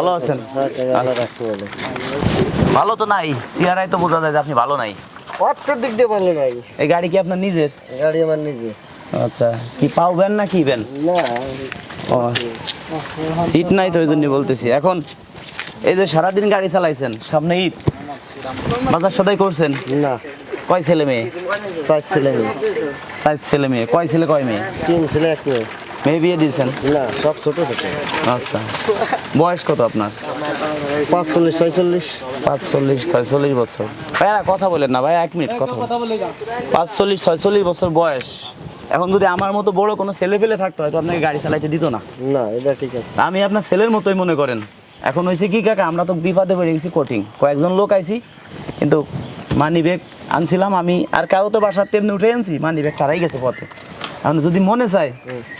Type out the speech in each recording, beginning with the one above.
ভালো আছেন? ভালো তো নাই চেহারায় তো বোঝা যায় যে আপনি ভালো নাই। অর্থের দিক দিয়ে ভালো নাই। এই গাড়ি কি আপনার নিজের? গাড়ি আমার নিজে আচ্ছা কি পাও ভ্যান না কি ভ্যান? না। ও সিট নাই তো ওই জন্য বলতেছি। এখন এই যে সারাদিন গাড়ি চালাইছেন সামনে ঈদ। বাজার সদাই করছেন? না। কয় ছেলে মেয়ে? চার ছেলে মেয়ে। সাইজ ছেলে মেয়ে। কয় ছেলে কয় মেয়ে? তিন ছেলে এক মেয়ে। মেয়ে বিয়ে দিয়েছেন? না সব ছোট ছোট। আচ্ছা। বয়স কত আপনার? পাঁচচল্লিশ ছয়চল্লিশ। পাঁচচল্লিশ ছয়চল্লিশ বছর। ভাইয়া কথা বলেন না ভাই এক মিনিট কথা। পাঁচচল্লিশ ছয়চল্লিশ বছর বয়স। এখন যদি আমার মতো বড় কোনো ছেলে পেলে থাকতো হয়তো আপনাকে গাড়ি চালাইতে দিত না। না এটা ঠিক আছে। আমি আপনার ছেলের মতোই মনে করেন। এখন হয়েছে কি কাকা আমরা তো বিপদে পড়ে গেছি কঠিন। কয়েকজন লোক আইছি কিন্তু মানি ব্যাগ আনছিলাম আমি। আর কারও তো বাসার তেমনি উঠে আনছি মানি ব্যাগ তারাই গেছে পথে। এখন যদি মনে চায়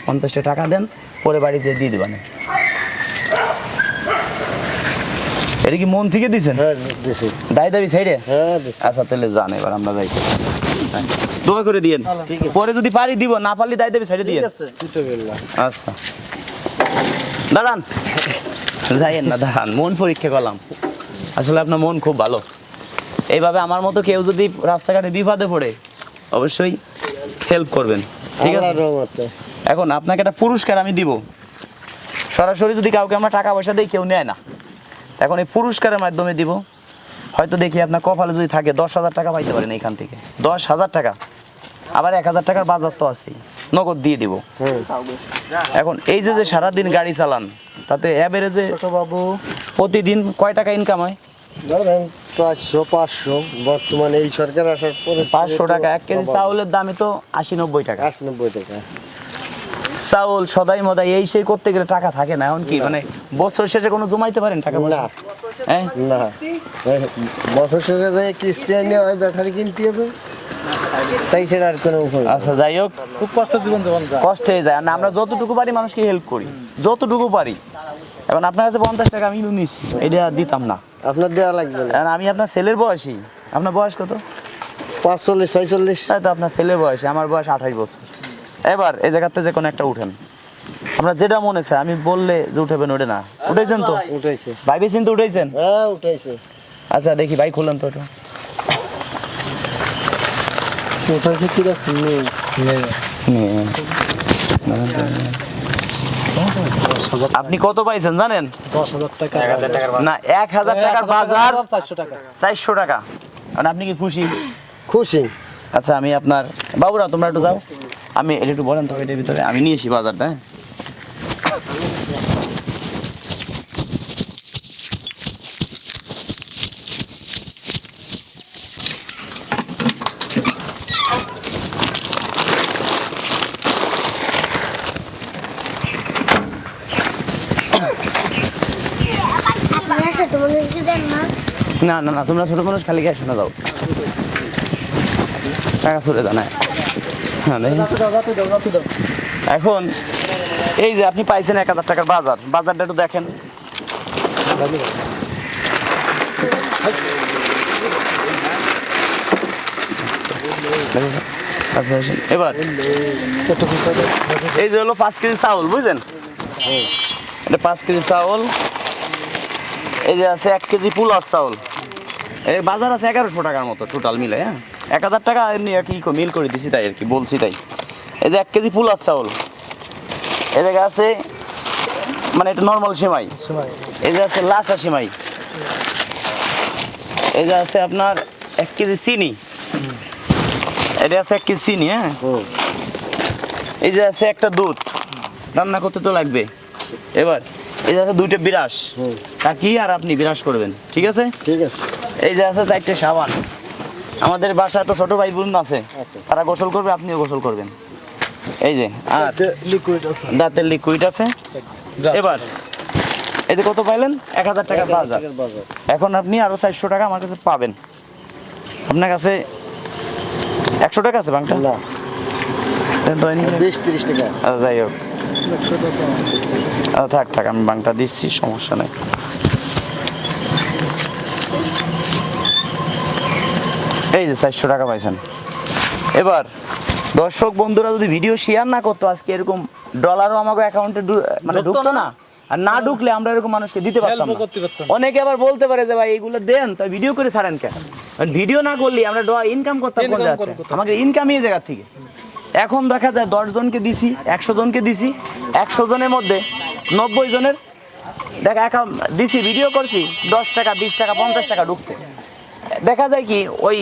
পঞ্চাশটা টাকা দেন পরে বাড়িতে দিয়ে দেবেন। এটা কি মন থেকে দিছেন হ্যাঁ দাবি সাইডে? হ্যাঁ আচ্ছা তাহলে যান এবার আমরা যাই। দোয়া করে দিয়েন। পরে যদি পারি দিব না পারলে দায় দাবি সাইডে দিয়ে আচ্ছা। দাঁড়ান। যাইয়েন না দাঁড়ান। মন পরীক্ষা করলাম। আসলে আপনার মন খুব ভালো। এইভাবে আমার মতো কেউ যদি রাস্তাঘাটে বিপদে পড়ে অবশ্যই হেল্প করবেন। ঠিক আছে? এখন আপনাকে একটা পুরস্কার আমি দিব। সরাসরি যদি কাউকে আমরা টাকা পয়সা দিই কেউ নেয় না। এখন এই পুরস্কারের মাধ্যমে দিব। হয়তো দেখি আপনার কপালে যদি থাকে দশ হাজার টাকা পাইতে পারেন এইখান থেকে। দশ হাজার টাকা। আবার এক হাজার টাকার বাজার তো আছেই। নগদ দিয়ে দিব। এখন এই যে যে সারাদিন গাড়ি চালান তাতে অ্যাভারেজে প্রতিদিন কয় টাকা ইনকাম হয়? ধরেন চারশো পাঁচশো বর্তমানে এই সরকার আসার পরে পাঁচশো টাকা এক কেজি চাউলের দামই তো আশি নব্বই টাকা। আশি নব্বই টাকা। চাউল সদাই মদাই এই সেই করতে গেলে টাকা থাকে না এখন কি মানে বছর শেষে কোনো জমাইতে পারেন টাকা না। না। বছর শেষে যায় কিস্তি আনিয়ে হয় ব্যাটারি কিনতে হবে। তাই সেটা আর কোনো আচ্ছা যাই হোক। খুব কষ্ট জীবন জীবন যায়। কষ্টে যায়। আর আমরা যতটুকু পারি মানুষকে হেল্প করি। যতটুকু পারি। এখন আপনার কাছে পঞ্চাশ টাকা আমি নিছি এটা দিতাম না। আপনার দেওয়া লাগবে না। আমি আপনার ছেলের বয়সী। আপনার বয়স কত? পাঁচচল্লিশ ছয়চল্লিশ। তাই তো আপনার ছেলের বয়সী আমার বয়স আঠাশ বছর। এবার এই জায়গাতে যে কোনো একটা উঠেন। আপনার যেটা মনে চায় আমি বললে যে উঠাবেন ওটা না। উঠেছেন তো? উঠাইছে ভাইবেছেন তো উঠেছেন? হ্যাঁ উঠাইছে আচ্ছা দেখি ভাই খুললেন তো একটু। উঠাইছে ঠিক আছে নেই। আপনি কত পাইছেন জানেন? না এক হাজার টাকার বাজার চারশো টাকা। মানে আপনি কি খুশি? খুশি। আচ্ছা আমি আপনার বাবুরা তোমরা একটু যাও। আমি এটা একটু বলেন তো এটার ভিতরে। আমি নিয়েছি বাজারটা না না না না তোমরা ছোট মানুষ খালি গ্যাস না যাও। টাকা জানায় হ্যাঁ দেখি। এখন, এই যে আপনি পাইছেন এক হাজার টাকার বাজার, বাজারটা একটু দেখেন। এবার, এই যে হলো পাঁচ কেজি চাউল, বুঝলেন? এটা পাঁচ কেজি চাউল। এই যে আছে এক কেজি পুলার চাউল। এই বাজার আছে এগারোশো টাকার মতো টোটাল মিলে হ্যাঁ? এক হাজার টাকা এমনি আর কি মিল করে দিছি তাই আর কি বলছি তাই। এই যে এক কেজি পুলার চাউল। এই জায়গা আছে মানে এটা নর্মাল সেমাই। এই যে আছে লাচা সেমাই। এই যে আছে আপনার এক কেজি চিনি। এটা আছে এক কেজি চিনি হ্যাঁ? এই যে আছে একটা দুধ। রান্না করতে তো লাগবে। এবার এই যে আছে দুইটা বিরাস কাকি আর আপনি বিরাস করবেন? ঠিক আছে? ঠিক আছে। এই যে আছে চারটে সাবান। আমাদের বাসায় তো ছোট ভাই বোন আছে। আচ্ছা। তারা গোসল করবে আপনিও গোসল করবেন। এই যে আর লিকুইড আছে। দাঁতের লিকুইড আছে। এবার এই যে কত পাইলেন? এক হাজার টাকা বাজার। এখন আপনি আরও চারশো টাকা আমার কাছে পাবেন। আপনার কাছে একশো টাকা আছে এনে। বিশ তিরিশ টাকা। আচ্ছা, যাই হোক। থাক থাক আমি বাংটা দিচ্ছি সমস্যা নেই। এই যে চারশো টাকা পাইছেন। এবার দর্শক বন্ধুরা যদি ভিডিও শেয়ার না করতো আজকে এরকম ডলারও আমাকে অ্যাকাউন্টে মানে ঢুকতো না। আর না ঢুকলে আমরা এরকম মানুষকে দিতে পারতাম না। অনেকে আবার বলতে পারে যে ভাই এইগুলো দেন তাই ভিডিও করে ছাড়েন কেন? ভিডিও না করলে আমরা ইনকাম করতাম কোন জায়গা? আমাকে ইনকামই এই জায়গা থেকে। এখন দেখা যায় দশ জনকে দিছি, একশো জনকে দিছি, একশো জনের মধ্যে নব্বই জনের, দেখা একা দিছি ভিডিও করছি, দশ টাকা, বিশ টাকা, পঞ্চাশ টাকা ঢুকছে। দেখা যায় কি, ওই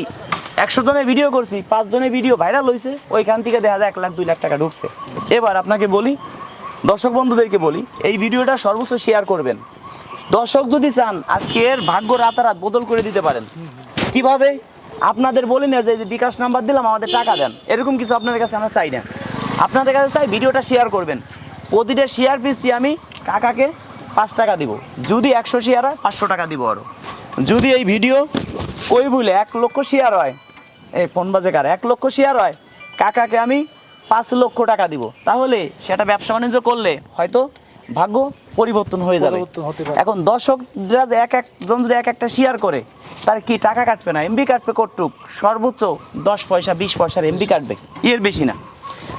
একশো জনের ভিডিও করছি, পাঁচ জনের ভিডিও ভাইরাল হয়েছে ওইখান থেকে দেখা যায় এক লাখ, দুই লাখ টাকা ঢুকছে। এবার আপনাকে বলি, দর্শক বন্ধুদেরকে বলি, এই ভিডিওটা সর্বোচ্চ শেয়ার করবেন। দর্শক যদি চান, আজকের ভাগ্য রাতারাত বদল করে দিতে পারেন। কীভাবে? আপনাদের বলি না যে বিকাশ নাম্বার দিলাম, আমাদের টাকা দেন। এরকম কিছু আপনাদের কাছে আমরা চাই না। আপনাদের কাছে চাই ভিডিওটা শেয়ার করবেন। প্রতিটা শেয়ার পিসটি আমি কাকাকে পাঁচ টাকা দিব। যদি একশো শেয়ার হয়, পাঁচশো টাকা দিব আরও যদি এই ভিডিও কই ভুলে এক লক্ষ শেয়ার হয়, এই ফোন বাজে কার? এক লক্ষ শেয়ার হয়, কাকাকে আমি পাঁচ লক্ষ টাকা দিব। তাহলে সেটা ব্যবসা বাণিজ্য করলে হয়তো ভাগ্য পরিবর্তন হয়ে যাবে। এখন দর্শকরা এক একজন যদি এক একটা শেয়ার করে তার কি টাকা কাটবে না? এমবি কাটবে কটুক সর্বোচ্চ দশ পয়সা বিশ পয়সার এমবি কাটবে। এর বেশি না।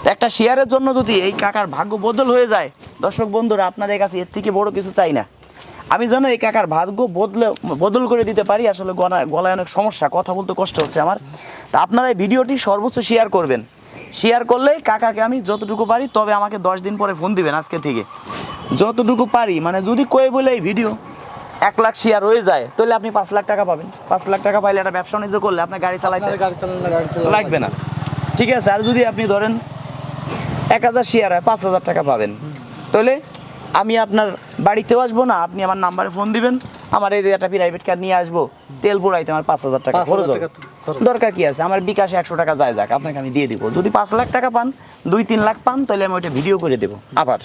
তো একটা শেয়ারের জন্য যদি এই কাকার ভাগ্য বদল হয়ে যায় দর্শক বন্ধুরা আপনাদের কাছে এর থেকে বড় কিছু চাই না। আমি যেন এই কাকার ভাগ্য বদলে বদল করে দিতে পারি আসলে গলা গলায় অনেক সমস্যা কথা বলতে কষ্ট হচ্ছে আমার। তা আপনারা এই ভিডিওটি সর্বোচ্চ শেয়ার করবেন। শেয়ার করলে কাকাকে আমি যতটুকু পারি তবে আমাকে দশ দিন পরে ফোন দিবেন আজকে থেকে। যতটুকু পারি মানে যদি কয়ে বলে এই ভিডিও এক লাখ শেয়ার হয়ে যায় তাহলে আপনি পাঁচ লাখ টাকা পাবেন পাঁচ লাখ টাকা পাইলে একটা ব্যবসা বাণিজ্য করলে আপনার গাড়ি চালাইতে লাগবে। না ঠিক আছে আর যদি আপনি ধরেন এক হাজার শেয়ার হয় পাঁচ হাজার টাকা পাবেন তাহলে আমি আপনার বাড়িতেও আসব না আপনি আমার নাম্বারে ফোন দিবেন আমার এই যে একটা প্রাইভেট কার নিয়ে আসব তেল পুরাইতে আমার পাঁচ হাজার টাকা খরচ হবে। টাকা খরচ। দরকার কি আছে আমার বিকাশে একশো টাকা যায় যাক আপনাকে আমি দিয়ে দিব যদি পাঁচ লাখ টাকা পান দুই তিন লাখ পান তাহলে আমি ওইটা ভিডিও করে দেবো আবার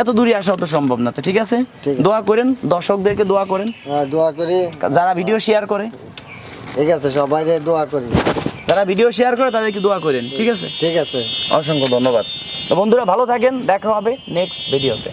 এত দূরে আসা তো সম্ভব না তো ঠিক আছে? দোয়া করেন দর্শকদেরকে দোয়া করেন। হ্যাঁ, দোয়া করি। যারা ভিডিও শেয়ার করে। ঠিক আছে সবাই দোয়া করি। যারা ভিডিও শেয়ার করে তাদেরকে দোয়া করেন ঠিক আছে? ঠিক আছে। অসংখ্য ধন্যবাদ। তো বন্ধুরা ভালো থাকেন দেখা হবে নেক্সট ভিডিওতে